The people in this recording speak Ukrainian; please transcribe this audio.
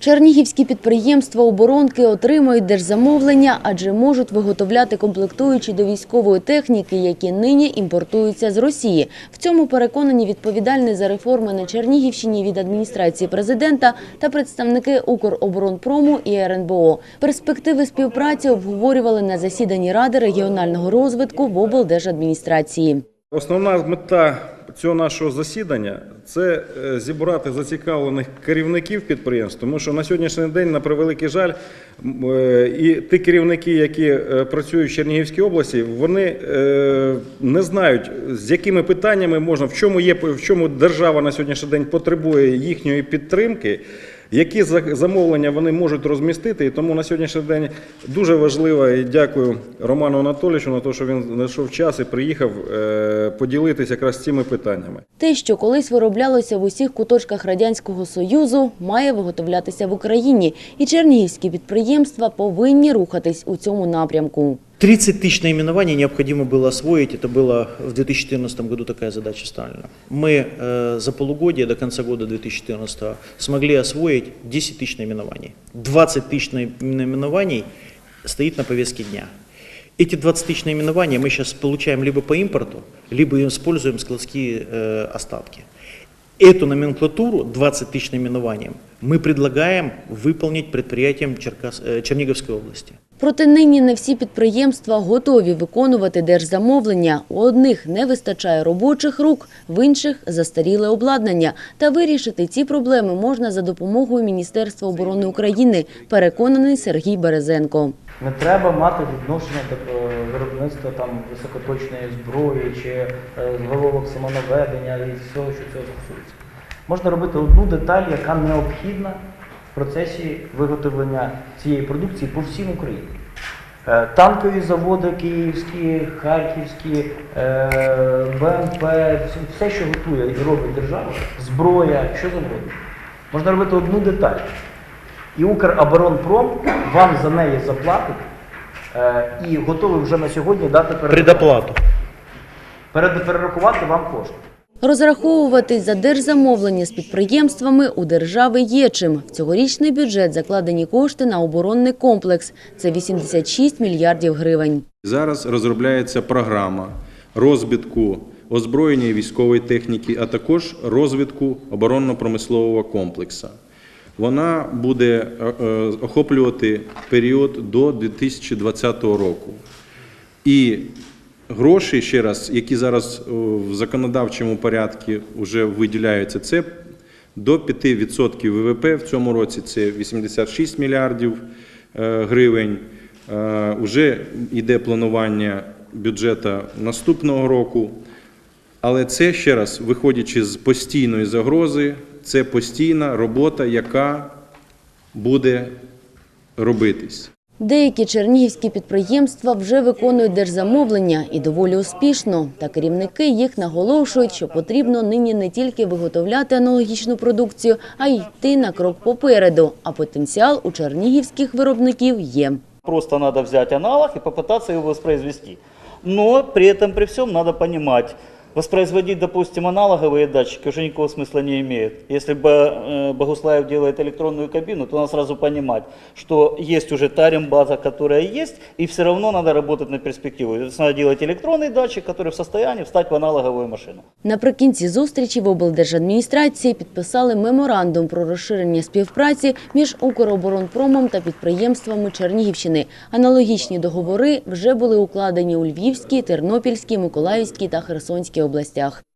Чернігівські підприємства оборонки отримають держзамовлення, адже можуть виготовляти комплектуючі до військової техніки, які нині імпортуються з Росії. В цьому переконані відповідальний за реформи на Чернігівщині від адміністрації президента та представники Укроборонпрому і РНБО. Перспективи співпраці обговорювали на засіданні Ради регіонального розвитку в облдержадміністрації. Основна мета цього нашого засідання це е, зібрати зацікавлених керівників підприємств, тому що на сьогоднішній день, на превеликий жаль, е, і ті керівники, які е, працюють в Чернігівській області, вони не знають, з якими питаннями можна, в чому є в чому держава на сьогоднішній день потребує їхньої підтримки. Які замовлення вони можуть розмістити, і тому на сьогоднішній день дуже важливо і дякую Роману Анатолійовичу на те, що він знайшов час і приїхав е, поділитися якраз цими питаннями. Те, що колись вироблялося в усіх куточках Радянського Союзу, має виготовлятися в Україні, і чернігівські підприємства повинні рухатись у цьому напрямку. 30 тысяч наименований необходимо было освоить. Это было в 2014 году такая задача ставлена. Мы э, за полугодие до конца года 2014 смогли освоить 10 тысяч наименований. 20 тысяч наи- наименований стоит на повестке дня. Эти 20 тысяч наименований мы сейчас получаем либо по импорту, либо используем складские э, остатки. Эту номенклатуру, 20 тысяч наименованием, мы предлагаем выполнить предприятиям Черкас, э, Черниговской области. Проте нині не всі підприємства готові виконувати держзамовлення. У одних не вистачає робочих рук, в інших застаріле обладнання. Та вирішити ці проблеми можна за допомогою Міністерства оборони України, переконаний Сергій Березенко. Не треба мати відношення до е, виробництва там високоточної зброї чи е, головок самонаведення і всього, що цього стосується. Можна робити одну деталь, яка необхідна в процесі виготовлення цієї продукції по всім Україні. Е, Танкові заводи київські, харківські, е, БМП, все- що готує і робить держава, зброя, що завгодно. Можна робити одну деталь. І Укроборонпром вам за неї заплатить е, і готовий вже на сьогодні дати перерахувати, Предоплату. перед, перерахувати вам кошти. Розраховуватись за держзамовлення з підприємствами у держави є чим. В цьогорічний бюджет закладені кошти на оборонний комплекс. Це 86 мільярдів гривень. Зараз розробляється програма розвитку озброєння і військової техніки, а також розвитку оборонно-промислового комплексу. Вона буде е, е, охоплювати період до 2020 року. І гроші, ще раз, які зараз в законодавчому порядку вже виділяються, це до 5% ВВП в цьому році це 86 мільярдів е, гривень. Е, Уже йде планування бюджету наступного року. Але це ще раз, виходячи з постійної загрози, це постійна робота, яка буде робитись. Деякі чернігівські підприємства вже виконують держзамовлення і доволі успішно. Та керівники їх наголошують, що потрібно нині не тільки виготовляти аналогічну продукцію, а й йти на крок попереду. А потенціал у чернігівських виробників є. Просто надо взять аналог и попытаться его воспроизвести. Но при этом, при всем, надо понимать, воспроизводить, допустим, аналоговые датчики уже никакого смысла не имеет. Если бы э, Богуслаев делает электронную кабину, то надо сразу понимать, что есть уже та база, которая есть, и все равно надо работать на перспективу. То есть надо делать электронный датчик, который в состоянии встать в аналоговую машину. Наприкінці зустрічі в облдержадміністрації підписали меморандум про розширення співпраці між Укроборонпромом та підприємствами Чернігівщини. Аналогічні договори вже були укладені у Львівській, Тернопільській, Миколаївській та Херсонській областях.